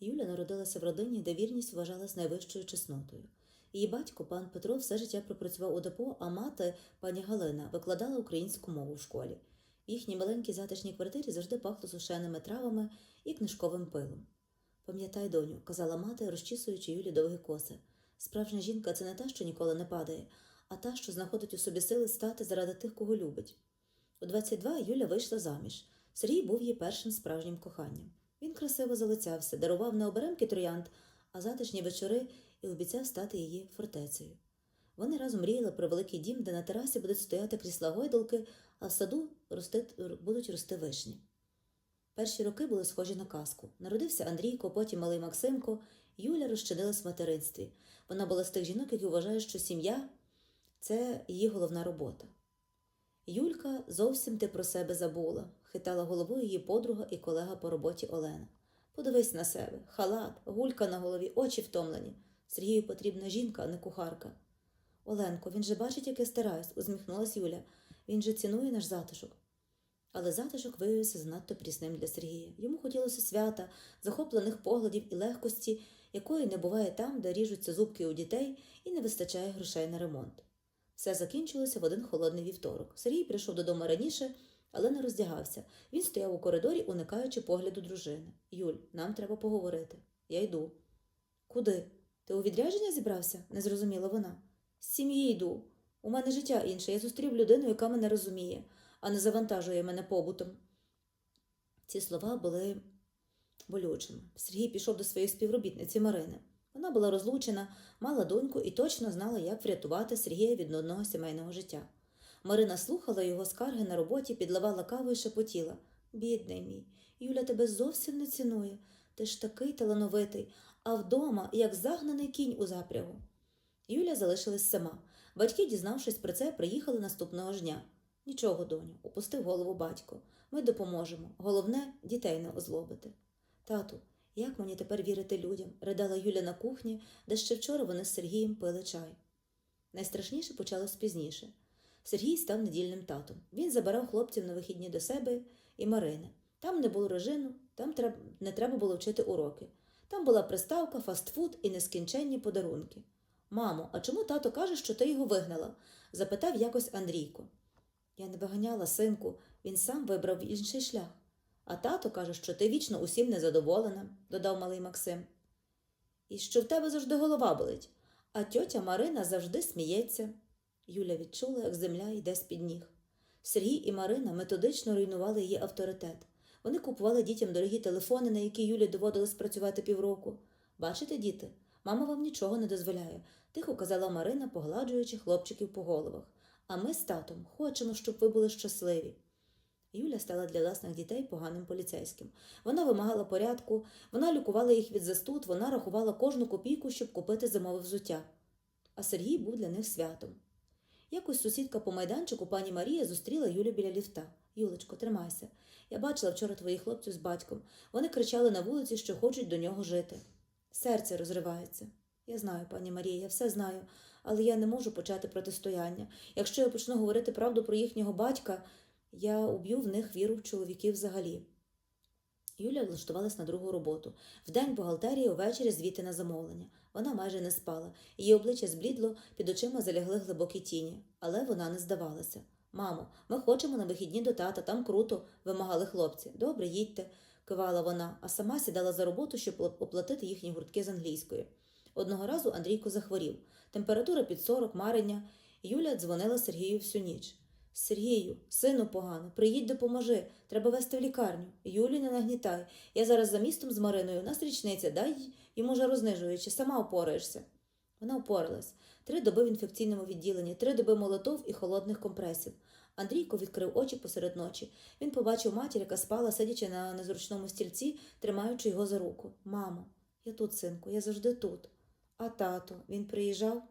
Юля народилася в родині, де вірність вважалась найвищою чеснотою. Її батько, пан Петро, все життя пропрацював у депо, а мати, пані Галина, викладала українську мову в школі. В їхній маленькій затишній квартирі завжди пахло сушеними травами і книжковим пилом. Пам'ятай, доню, казала мати, розчісуючи Юлі довгі коси. Справжня жінка це не та, що ніколи не падає, а та, що знаходить у собі сили стати заради тих, кого любить. У 22 Юля вийшла заміж. Сергій був її першим справжнім коханням. Він красиво залицявся, дарував не оберемки троянд, а затишні вечори і обіцяв стати її фортецею. Вони разом мріяли про великий дім, де на терасі будуть стояти крісла гойдалки, а в саду рости, будуть рости вишні. Перші роки були схожі на казку. Народився Андрійко, потім малий Максимко. Юля розчинилась в материнстві. Вона була з тих жінок, які вважають, що сім'я це її головна робота. Юлька, зовсім ти про себе забула, хитала головою її подруга і колега по роботі Олена. Подивись на себе, халат, гулька на голові, очі втомлені. Сергію потрібна жінка, а не кухарка. Оленко, він же бачить, як я стараюсь, усміхнулась Юля. Він же цінує наш затишок. Але затишок виявився занадто прісним для Сергія. Йому хотілося свята, захоплених поглядів і легкості, якої не буває там, де ріжуться зубки у дітей і не вистачає грошей на ремонт. Все закінчилося в один холодний вівторок. Сергій прийшов додому раніше, але не роздягався. Він стояв у коридорі, уникаючи погляду дружини. Юль, нам треба поговорити. Я йду. Куди? Ти у відрядження зібрався? не зрозуміла вона. З сім'ї йду. У мене життя інше. Я зустрів людину, яка мене розуміє, а не завантажує мене побутом. Ці слова були болючими. Сергій пішов до своєї співробітниці Марини. Вона була розлучена, мала доньку і точно знала, як врятувати Сергія від нудного сімейного життя. Марина слухала його скарги на роботі, підливала каву і шепотіла. Бідний мій, Юля тебе зовсім не цінує. Ти ж такий талановитий, а вдома, як загнаний кінь у запрягу. Юля залишилась сама. Батьки, дізнавшись про це, приїхали наступного ж дня. Нічого, доню, опустив голову батько. Ми допоможемо. Головне дітей не озлобити. Тату, як мені тепер вірити людям? ридала Юля на кухні, де ще вчора вони з Сергієм пили чай. Найстрашніше почалось пізніше. Сергій став недільним татом. Він забирав хлопців на вихідні до себе і Марини. Там не було режиму, там не треба було вчити уроки. Там була приставка, фастфуд і нескінченні подарунки. Мамо, а чому тато каже, що ти його вигнала? запитав якось Андрійко. Я не виганяла, синку, він сам вибрав інший шлях. А тато каже, що ти вічно усім незадоволена, додав малий Максим. І що в тебе завжди голова болить, а тьотя Марина завжди сміється. Юля відчула, як земля йде з-під ніг. Сергій і Марина методично руйнували її авторитет. Вони купували дітям дорогі телефони, на які Юлі доводилось працювати півроку. Бачите, діти, мама вам нічого не дозволяє, тихо казала Марина, погладжуючи хлопчиків по головах. А ми з татом хочемо, щоб ви були щасливі. Юля стала для власних дітей поганим поліцейським. Вона вимагала порядку, вона лікувала їх від застуд, вона рахувала кожну копійку, щоб купити зимове взуття. А Сергій був для них святом. Якось сусідка по майданчику пані Марія зустріла Юлю біля ліфта. Юлечко, тримайся. Я бачила вчора твоїх хлопців з батьком. Вони кричали на вулиці, що хочуть до нього жити. Серце розривається. Я знаю, пані Марія, я все знаю, але я не можу почати протистояння. Якщо я почну говорити правду про їхнього батька, я уб'ю в них віру в чоловіків взагалі. Юля влаштувалась на другу роботу. Вдень бухгалтерії, увечері звіти на замовлення. Вона майже не спала. Її обличчя зблідло, під очима залягли глибокі тіні. Але вона не здавалася. Мамо, ми хочемо на вихідні до тата, там круто, вимагали хлопці. Добре, їдьте, кивала вона, а сама сідала за роботу, щоб оплатити їхні гуртки з англійської. Одного разу Андрійко захворів. Температура під 40, марення. Юля дзвонила Сергію всю ніч. Сергію, сину погано, приїдь допоможи. Треба вести в лікарню. Юлі не нагнітай. Я зараз за містом з Мариною, у нас річниця, дай йому жарознижуючи, сама опораєшся. Вона опоралась. Три доби в інфекційному відділенні, три доби молотов і холодних компресів. Андрійко відкрив очі посеред ночі. Він побачив матір, яка спала, сидячи на незручному стільці, тримаючи його за руку. Мамо, я тут, синку, я завжди тут. А тато, він приїжджав?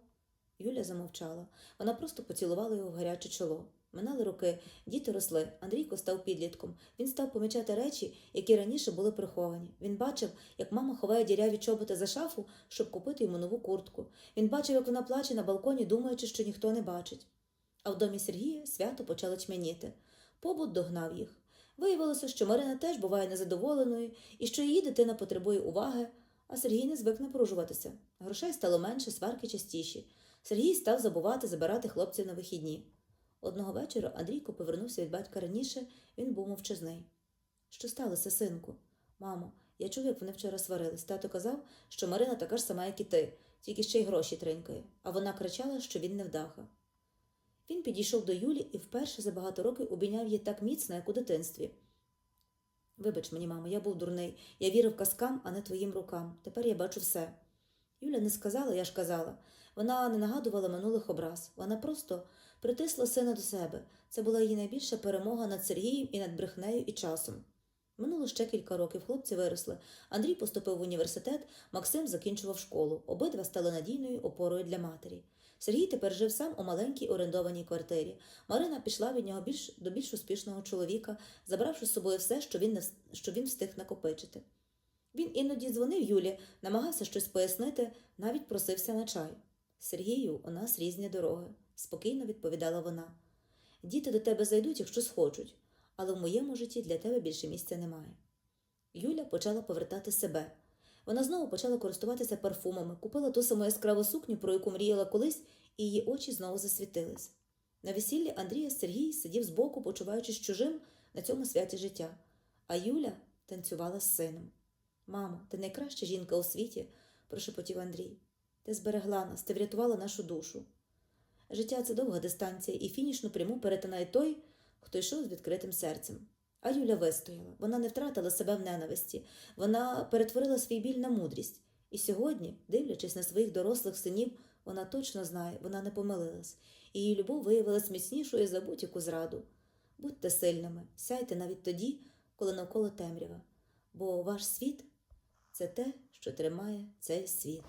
Юля замовчала. Вона просто поцілувала його в гаряче чоло. Минали роки, діти росли, Андрійко став підлітком. Він став помічати речі, які раніше були приховані. Він бачив, як мама ховає діряві чоботи за шафу, щоб купити йому нову куртку. Він бачив, як вона плаче на балконі, думаючи, що ніхто не бачить. А в домі Сергія свято почало чмяніти. Побут догнав їх. Виявилося, що Марина теж буває незадоволеною і що її дитина потребує уваги, а Сергій не звик напружуватися. Грошей стало менше, сварки частіші. Сергій став забувати забирати хлопців на вихідні. Одного вечора Андрійко повернувся від батька раніше, він був мовчазний. Що сталося, синку? Мамо, я чув, як вони вчора сварились. Тато казав, що Марина така ж сама, як і ти, тільки ще й гроші тринькає, а вона кричала, що він невдаха. Він підійшов до Юлі і вперше за багато років обійняв її так міцно, як у дитинстві. Вибач мені, мамо, я був дурний. Я вірив казкам, а не твоїм рукам. Тепер я бачу все. Юля не сказала, я ж казала. Вона не нагадувала минулих образ. Вона просто притисла сина до себе. Це була її найбільша перемога над Сергієм і над брехнею і часом. Минуло ще кілька років, хлопці виросли. Андрій поступив в університет, Максим закінчував школу. Обидва стали надійною опорою для матері. Сергій тепер жив сам у маленькій орендованій квартирі. Марина пішла від нього більш, до більш успішного чоловіка, забравши з собою все, що він, що він встиг накопичити. Він іноді дзвонив Юлі, намагався щось пояснити, навіть просився на чай. Сергію, у нас різні дороги, спокійно відповідала вона. Діти до тебе зайдуть, якщо схочуть, але в моєму житті для тебе більше місця немає. Юля почала повертати себе. Вона знову почала користуватися парфумами, купила ту саму яскраву сукню, про яку мріяла колись, і її очі знову засвітились. На весіллі Андрія Сергій сидів збоку, почуваючись чужим на цьому святі життя, а Юля танцювала з сином. Мамо, ти найкраща жінка у світі, прошепотів Андрій. Ти зберегла нас, ти врятувала нашу душу. Життя це довга дистанція, і фінішну пряму перетинає той, хто йшов з відкритим серцем. А Юля вистояла. Вона не втратила себе в ненависті, вона перетворила свій біль на мудрість. І сьогодні, дивлячись на своїх дорослих синів, вона точно знає, вона не помилилась, і її любов виявилась міцнішою за будь-яку зраду. Будьте сильними, сяйте навіть тоді, коли навколо темрява, бо ваш світ це те, що тримає цей світ.